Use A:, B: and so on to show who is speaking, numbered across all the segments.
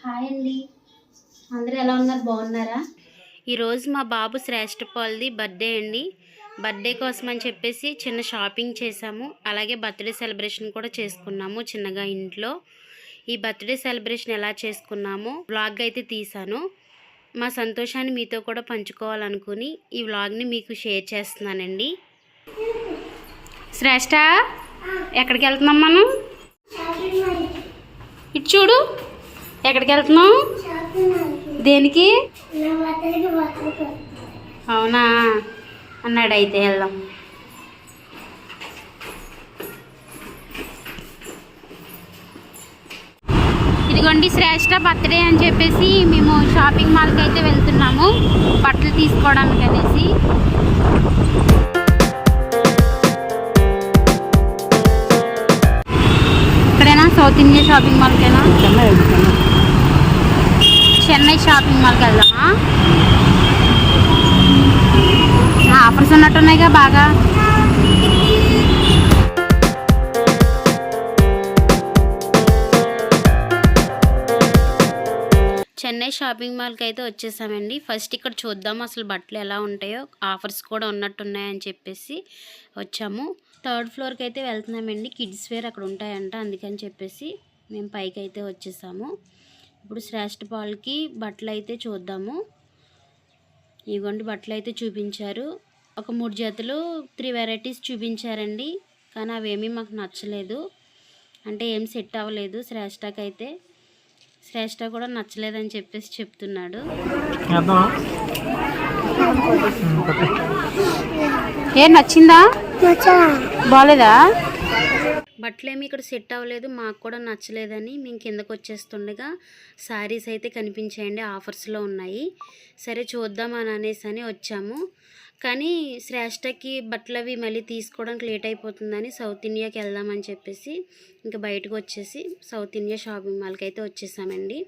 A: Hi అండి. అందరూ ఎలా ఉన్నారు? బాగున్నారా?
B: ఈరోజు మా బాబు శ్రేష్ఠ పాల్ది బర్త్డే అండి. బర్త్డే కోసం అని చెప్పేసి చిన్న షాపింగ్ చేసాము అలాగే బర్త్డే సెలబ్రేషన్ కూడా చేసుకున్నాము చిన్నగా ఇంట్లో. ఈ బర్త్డే సెలబ్రేషన్ ఎలా చేసుకున్నామో వ్లాగ్ అయితే తీసాను మా సంతోషాన్ని మీతో కూడా పంచుకోవాలనుకుని ఈ వ్లాగ్ని మీకు షేర్ చేస్తున్నానండి. శ్రేష్ఠ ఎక్కడికి వెళ్తున్నాం మనం? ఇటు చూడు. ఎక్కడికి వెళ్తున్నాం దేనికి? అవునా? అన్నాడు అయితే వెళ్దాం. ఇదిగోండి శ్రేష్ట బర్త్డే అని చెప్పేసి మేము షాపింగ్ మాల్కి అయితే వెళ్తున్నాము. బట్టలు తీసుకోవడానికి అనేసి సౌత్ ఇండియా షాపింగ్ మాల్కేనా చెన్నై షాపింగ్ మాల్కి వెళ్దామా? ఆఫర్స్ ఉన్నట్టున్నాయిగా బాగా. చెన్నై షాపింగ్ మాల్కి అయితే వచ్చేసామండి. ఫస్ట్ ఇక్కడ చూద్దాం అసలు బట్టలు ఎలా ఉంటాయో. ఆఫర్స్ కూడా ఉన్నట్టున్నాయని చెప్పేసి వచ్చాము. థర్డ్ ఫ్లోర్కి అయితే వెళ్తున్నామండి. కిడ్స్ వేర్ అక్కడ ఉంటాయంట అందుకని చెప్పేసి మేము పైకి అయితే వచ్చేసాము. ఇప్పుడు శ్రేష్ఠ పాల్కి బట్టలు అయితే చూద్దాము. ఇదిగోండి బట్టలు అయితే చూపించారు. ఒక మూడు జతలు త్రీ వెరైటీస్ చూపించారండి. కానీ అవేమీ మాకు నచ్చలేదు. అంటే ఏం సెట్ అవ్వలేదు శ్రేష్ఠకైతే. శ్రేష్ఠ కూడా నచ్చలేదని చెప్పేసి చెప్తున్నాడు. ఏ నచ్చిందా? బాగాలేదా బట్టలేమి ఇక్కడ సెట్ అవ్వలేదు మాకు కూడా నచ్చలేదని మేము కిందకు వచ్చేస్తుండగా శారీస్ అయితే కనిపించాయండి ఆఫర్స్లో ఉన్నాయి. సరే చూద్దామని అనేసి అని వచ్చాము. కానీ శ్రేష్టకి బట్టలు అవి మళ్ళీ తీసుకోవడానికి లేట్ అయిపోతుందని సౌత్ ఇండియాకి వెళ్దామని చెప్పేసి ఇంకా బయటకు వచ్చేసి సౌత్ ఇండియా షాపింగ్ మాల్కి అయితే వచ్చేసామండి.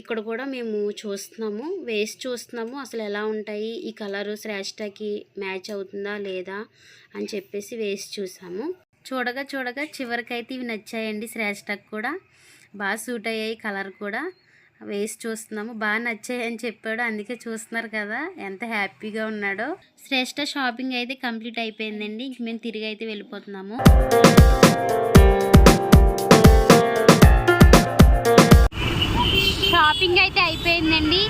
B: ఇక్కడ కూడా మేము చూస్తున్నాము వేసి చూస్తున్నాము అసలు ఎలా ఉంటాయి ఈ కలరు శ్రేష్టకి మ్యాచ్ అవుతుందా లేదా అని చెప్పేసి వేసి చూసాము. చూడగా చూడగా చివరికైతే ఇవి నచ్చాయండి శ్రేష్టకు కూడా. బాగా సూట్ అయ్యాయి కలర్ కూడా. వేసి చూస్తున్నాము. బాగా నచ్చాయి అని చెప్పాడు. అందుకే చూస్తున్నారు కదా ఎంత హ్యాపీగా ఉన్నాడో. శ్రేష్ట షాపింగ్ అయితే కంప్లీట్ అయిపోయిందండి. ఇంక మేము తిరిగి అయితే వెళ్ళిపోతున్నాము. షాపింగ్ అయితే అయిపోయిందండి.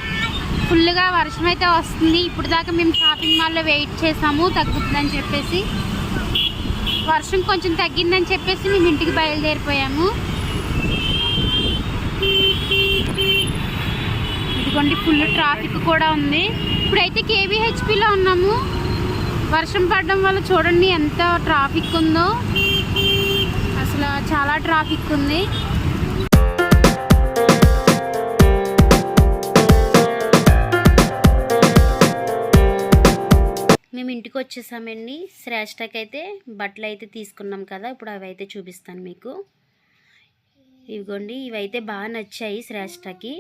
B: ఫుల్గా వర్షం అయితే వస్తుంది. ఇప్పుడు దాకా మేము షాపింగ్ మాల్లో వెయిట్ చేసాము. తగ్గుతుందని చెప్పేసి. వర్షం కొంచెం తగ్గిందని చెప్పేసి మేము ఇంటికి బయలుదేరిపోయాము. ఇదిగోండి ఫుల్ ట్రాఫిక్ కూడా ఉంది. ఇప్పుడైతే కేవీహెచ్పిలో ఉన్నాము. వర్షం పడడం వల్ల చూడండి ఎంత ట్రాఫిక్ ఉందో. అసలు చాలా ట్రాఫిక్ ఉంది. మేము ఇంటికి వచ్చేసామండి. శ్రేష్టకి అయితే బట్టలు అయితే తీసుకున్నాం కదా. ఇప్పుడు అవి అయితే చూపిస్తాను మీకు. ఇవిగోండి ఇవైతే బాగా నచ్చాయి శ్రేష్టకి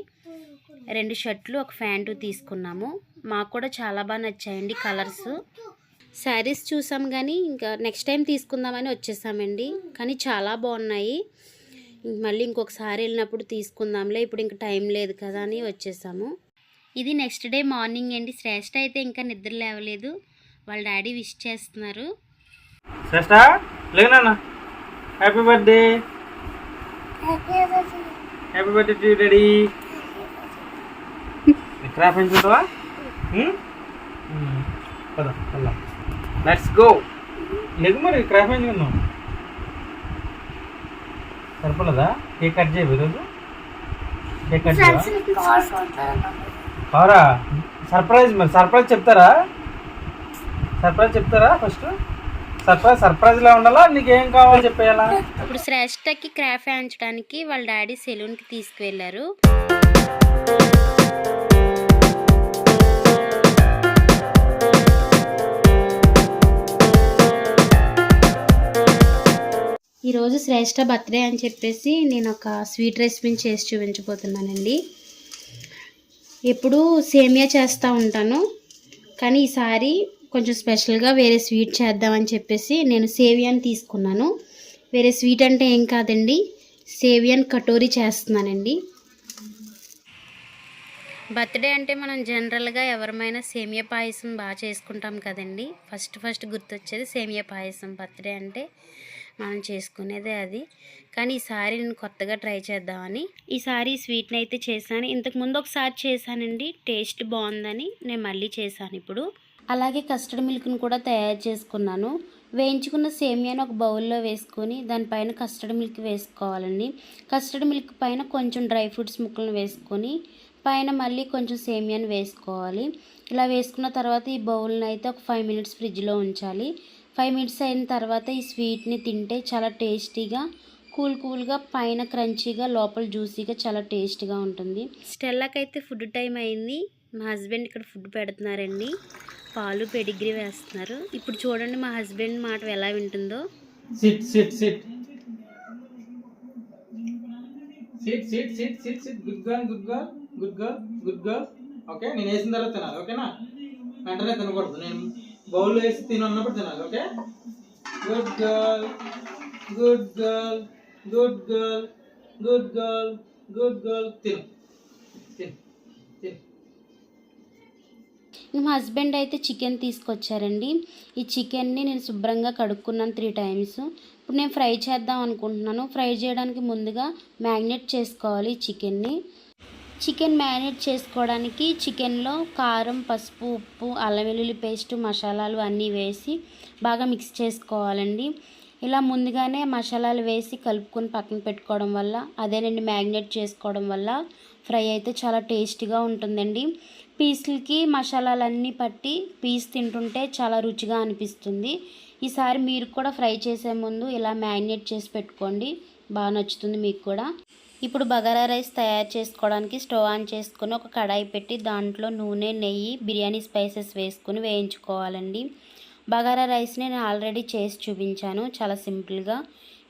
B: రెండు షర్ట్లు ఒక ప్యాంటు తీసుకున్నాము. మాకు కూడా చాలా బాగా నచ్చాయండి కలర్స్. శారీస్ చూసాం కానీ ఇంకా నెక్స్ట్ టైం తీసుకుందామని వచ్చేసామండి. కానీ చాలా బాగున్నాయి. ఇంక మళ్ళీ ఇంకొకసారి వెళ్ళినప్పుడు తీసుకుందాంలే ఇప్పుడు ఇంకా టైం లేదు కదా అని వచ్చేసాము. ఇది నెక్స్ట్ డే మార్నింగ్ అండి. శ్రేష్ట అయితే ఇంకా నిద్ర లేవలేదు. వాళ్ళ డాడీ విష్ చేస్తున్నారు.
C: లేనా happy birthday happy birthday daddy crop పెంచుకుంటావా పద వెళ్దాం. లెట్స్ గో లేదు మరి క్రాఫ్ పెంచుకుందాం సరిపోలేదా? కేక్ కట్ చేయవు ఈరోజు? కేక్ కట్ కావరా సర్ప్రైజ్ మరి సర్ప్రైజ్ చెప్తారా? సర్ప్రైజ్ చెప్తారా ఫస్ట్ సర్ప్రైజ్ సర్ప్రైజ్లా ఉండాలా? నీకు ఏం కావాలో చెప్పేయాలా?
B: ఇప్పుడు శ్రేష్టకి క్రాఫ్ వేయించడానికి వాళ్ళ డాడీ సెలూన్కి తీసుకువెళ్ళారు. ఈరోజు శ్రేష్ట బర్త్డే అని చెప్పేసి నేను ఒక స్వీట్ రెసిపీని చేసి చూపించబోతున్నానండి. ఎప్పుడు సేమియా చేస్తూ ఉంటాను కానీ ఈసారి కొంచెం స్పెషల్గా వేరే స్వీట్ చేద్దామని చెప్పేసి నేను సేవియాని తీసుకున్నాను. వేరే స్వీట్ అంటే ఏం కాదండి సేవియాన్ కటోరీ చేస్తున్నానండి. బర్త్డే అంటే మనం జనరల్గా ఎవరమైనా సేమియా పాయసం బాగా చేసుకుంటాం కదండి. ఫస్ట్ ఫస్ట్ గుర్తొచ్చేది సేమియా పాయసం. బర్త్డే అంటే మనం చేసుకునేదే అది. కానీ ఈసారి నేను కొత్తగా ట్రై చేద్దామని. ఈసారి స్వీట్ని అయితే చేశాను. ఇంతకు ముందు ఒకసారి చేశానండి. టేస్ట్ బాగుందని నేను మళ్ళీ చేశాను ఇప్పుడు. అలాగే కస్టర్డ్ మిల్క్ని కూడా తయారు చేసుకున్నాను. వేయించుకున్న సేమియాను ఒక బౌల్లో వేసుకొని దానిపైన కస్టర్డ్ మిల్క్ వేసుకోవాలండి. కస్టర్డ్ మిల్క్ పైన కొంచెం డ్రై ఫ్రూట్స్ ముక్కలను వేసుకొని పైన మళ్ళీ కొంచెం సేమియాను వేసుకోవాలి. ఇలా వేసుకున్న తర్వాత ఈ బౌల్ని అయితే ఒక ఫైవ్ మినిట్స్ ఫ్రిడ్జ్లో ఉంచాలి. ఫైవ్ మినిట్స్ అయిన తర్వాత ఈ స్వీట్ని తింటే చాలా టేస్టీగా కూల్ కూల్గా పైన క్రంచీగా లోపల జ్యూసీగా చాలా టేస్టీగా ఉంటుంది. స్టెల్లాకైతే ఫుడ్ టైం అయింది. మా హస్బెండ్ ఇక్కడ ఫుడ్ పెడుతున్నారండి. పాలు పెడిగ్రీ వేస్తున్నారు. ఇప్పుడు చూడండి మా హస్బెండ్ మాట ఎలా వింటుందో.
C: Sit sit sit sit sit sit sit sit good girl good girl good girl good girl okay నేను వేసిన తర్వాత తినాలి. ఓకేనా వెంటనే తినకూడదు. నేను బౌల్లో వేసి తిని ఉన్నప్పుడు తినాలి okay? Good girl good girl good girl good girl good girl తిను. తిను తిను.
B: మా హస్బెండ్ అయితే చికెన్ తీసుకొచ్చారండి. ఈ చికెన్ని నేను శుభ్రంగా కడుక్కున్నాను త్రీ టైమ్స్ ఇప్పుడు నేను ఫ్రై చేద్దాం అనుకుంటున్నాను. ఫ్రై చేయడానికి ముందుగా మ్యాగ్నెట్ చేసుకోవాలి ఈ చికెన్ని చికెన్ మ్యారినేట్ చేసుకోవడానికి చికెన్లో కారం పసుపు ఉప్పు అల్లం వెల్లుల్లి పేస్ట్ మసాలాలు అన్నీ వేసి బాగా మిక్స్ చేసుకోవాలండి. ఇలా ముందుగానే మసాలాలు వేసి కలుపుకొని పక్కన పెట్టుకోవడం వల్ల అదేనండి మ్యాగ్నేట్ చేసుకోవడం వల్ల ఫ్రై అయితే చాలా టేస్టీగా ఉంటుందండి. పీసులకి మసాలాలన్నీ పట్టి పీస్ తింటుంటే చాలా రుచిగా అనిపిస్తుంది. ఈసారి మీరు కూడా ఫ్రై చేసే ముందు ఇలా మ్యాగ్నేట్ చేసి పెట్టుకోండి. బాగా నచ్చుతుంది మీకు కూడా. ఇప్పుడు బగారా రైస్ తయారు చేసుకోవడానికి స్టవ్ ఆన్ చేసుకుని ఒక కడాయి పెట్టి దాంట్లో నూనె నెయ్యి బిర్యానీ స్పైసెస్ వేసుకుని వేయించుకోవాలండి. బగారా రైస్ని నేను ఆల్రెడీ చేసి చూపించాను చాలా సింపుల్గా.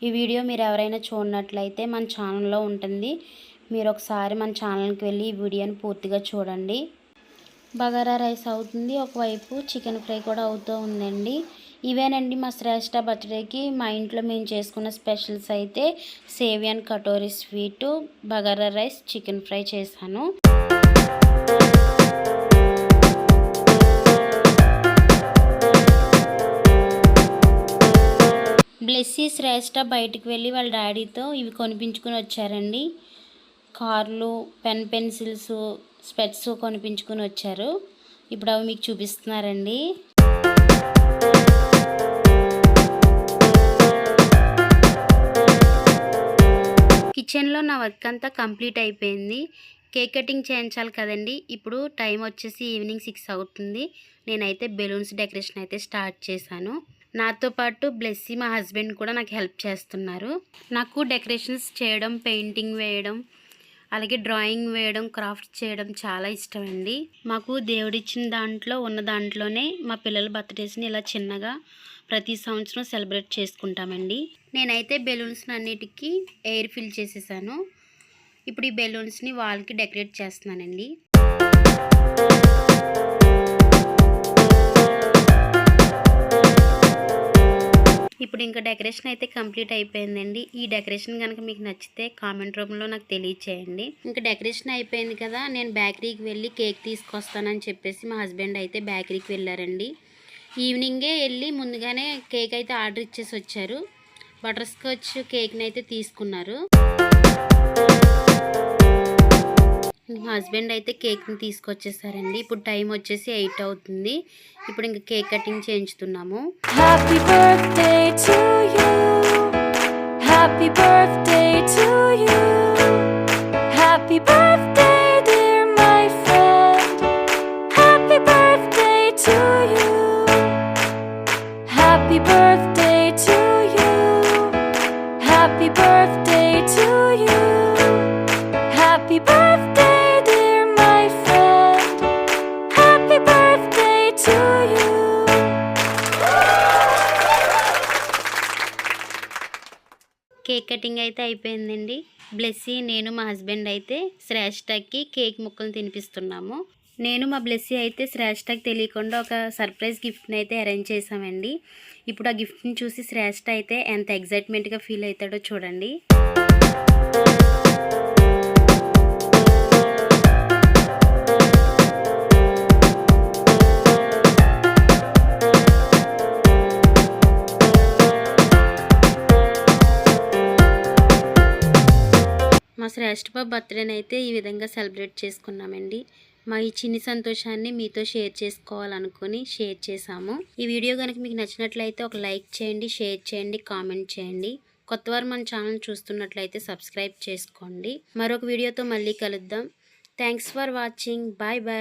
B: ఈ వీడియో మీరు ఎవరైనా చూడనట్లయితే మన ఛానల్లో ఉంటుంది. మీరు ఒకసారి మన ఛానల్కి వెళ్ళి ఈ వీడియోని పూర్తిగా చూడండి. బగారా రైస్ అవుతుంది. ఒకవైపు చికెన్ ఫ్రై కూడా అవుతూ ఉందండి. ఇవేనండి మా శ్రేష్ట బర్త్డేకి మా ఇంట్లో మేము చేసుకున్న స్పెషల్స్ అయితే seviyan katori sweet bagara rice chicken fry చేశాను. బ్లెస్సీ శ్రేష్ట బయటికి వెళ్ళి వాళ్ళ డాడీతో ఇవి కొనిపించుకుని వచ్చారండి. కార్లు పెన్ పెన్సిల్స్ స్పెట్స్ కొనిపించుకుని వచ్చారు. ఇప్పుడు అవి మీకు చూపిస్తున్నారండి. కిచెన్లో నా వర్క్ అంతా కంప్లీట్ అయిపోయింది. కేక్ కటింగ్ చేయించాలి కదండి. ఇప్పుడు టైం వచ్చేసి ఈవినింగ్ సిక్స్ అవుతుంది. నేనైతే బెలూన్స్ డెకరేషన్ అయితే స్టార్ట్ చేశాను. నాతో పాటు బ్లెస్సీ మా హస్బెండ్ కూడా నాకు హెల్ప్ చేస్తున్నారు. నాకు డెకరేషన్స్ చేయడం పెయింటింగ్ వేయడం అలాగే డ్రాయింగ్ వేయడం క్రాఫ్ట్ చేయడం చాలా ఇష్టం అండి మాకు దేవుడిచ్చిన దాంట్లో ఉన్న దాంట్లోనే మా పిల్లల బర్త్డేస్ని ఇలా చిన్నగా ప్రతి సంవత్సరం సెలబ్రేట్ చేసుకుంటామండి. నేనైతే బెలూన్స్ అన్నిటికీ ఎయిర్ ఫిల్ చేసేసాను. ఇప్పుడు ఈ బెలూన్స్ని వాల్కి డెకరేట్ చేస్తున్నానండి. ఇప్పుడు ఇంకా డెకరేషన్ అయితే కంప్లీట్ అయిపోయిందండి. ఈ డెకరేషన్ కనుక మీకు నచ్చితే కామెంట్ రూపంలో నాకు తెలియచేయండి. ఇంకా డెకరేషన్ అయిపోయింది కదా నేను బేకరీకి వెళ్ళి కేక్ తీసుకొస్తానని చెప్పేసి మా హస్బెండ్ అయితే బేకరీకి వెళ్ళారండి. ఈవినింగే వెళ్ళి ముందుగానే కేక్ అయితే ఆర్డర్ ఇచ్చేసి వచ్చారు. బటర్ స్కాచ్ కేక్ని అయితే తీసుకున్నారు. హస్బెండ్ అయితే కేక్ని తీసుకొచ్చేసారండి. ఇప్పుడు టైం వచ్చేసి ఎయిట్ అవుతుంది. ఇప్పుడు ఇంకా cake cutting చేయించుతున్నాము.
D: Happy birthday to you happy birthday to
B: you cutting అయితే అయిపోయిందండి. బ్లెస్సీ నేను మా హస్బెండ్ అయితే శ్రేష్టకి కేక్ ముక్కలు తినిపిస్తున్నాము. నేను మా బ్లెస్సీ అయితే శ్రేష్టకి తెలియకుండా ఒక సర్ప్రైజ్ గిఫ్ట్ని అయితే అరేంజ్ చేసామండి ఇప్పుడు ఆ గిఫ్ట్ని చూసి శ్రేష్ట అయితే ఎంత ఎగ్జైట్మెంట్గా ఫీల్ అవుతాడో చూడండి. మా శ్రేష్ఠ బాబు బర్త్డేని అయితే ఈ విధంగా సెలబ్రేట్ చేసుకున్నామండి. మా ఈ చిన్ని సంతోషాన్ని మీతో షేర్ చేసుకోవాలనుకుని షేర్ చేశాము. ఈ వీడియో కనుక మీకు నచ్చినట్లయితే ఒక లైక్ చేయండి షేర్ చేయండి కామెంట్ చేయండి. కొత్తవారు మన ఛానల్ చూస్తున్నట్లయితే సబ్స్క్రైబ్ చేసుకోండి. మరొక వీడియోతో మళ్ళీ కలుద్దాం. Thanks for watching. Bye bye.